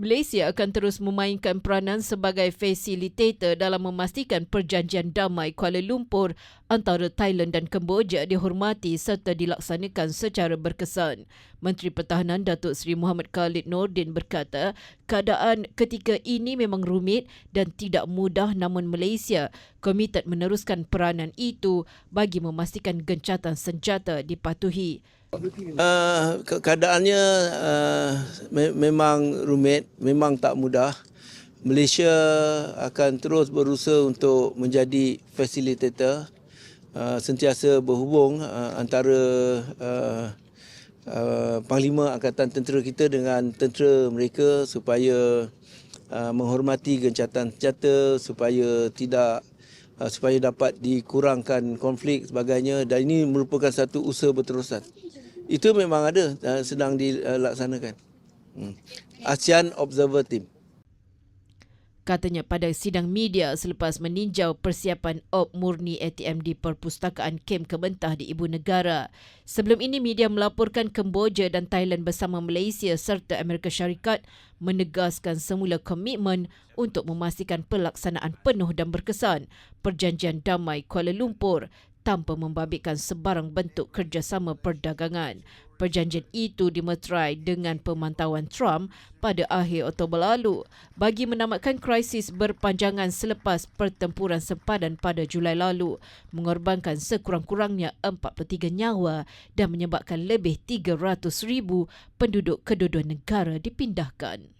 Malaysia akan terus memainkan peranan sebagai fasilitator dalam memastikan perjanjian damai Kuala Lumpur antara Thailand dan Kemboja dihormati serta dilaksanakan secara berkesan. Menteri Pertahanan Datuk Seri Muhammad Khalid Nordin berkata, keadaan ketika ini memang rumit dan tidak mudah namun Malaysia komited meneruskan peranan itu bagi memastikan gencatan senjata dipatuhi. Uh, keadaannya uh, me- memang rumit, memang tak mudah. Malaysia akan terus berusaha untuk menjadi facilitator, uh, sentiasa berhubung uh, antara uh, uh, Panglima Angkatan Tentera kita dengan tentera mereka supaya uh, menghormati gencatan senjata, supaya tidak supaya dapat dikurangkan konflik sebagainya dan ini merupakan satu usaha berterusan. Itu memang ada uh, sedang dilaksanakan. Hmm. ASEAN Observer Team. Katanya pada sidang media selepas meninjau persiapan op murni ATM di Perpustakaan Kem Kementah di Ibu Negara. Sebelum ini media melaporkan Kemboja dan Thailand bersama Malaysia serta Amerika Syarikat menegaskan semula komitmen untuk memastikan pelaksanaan penuh dan berkesan Perjanjian Damai Kuala Lumpur tanpa membabitkan sebarang bentuk kerjasama perdagangan. Perjanjian itu dimeterai dengan pemantauan Trump pada akhir Oktober lalu bagi menamatkan krisis berpanjangan selepas pertempuran sempadan pada Julai lalu mengorbankan sekurang-kurangnya 43 nyawa dan menyebabkan lebih 300,000 penduduk kedua-dua negara dipindahkan.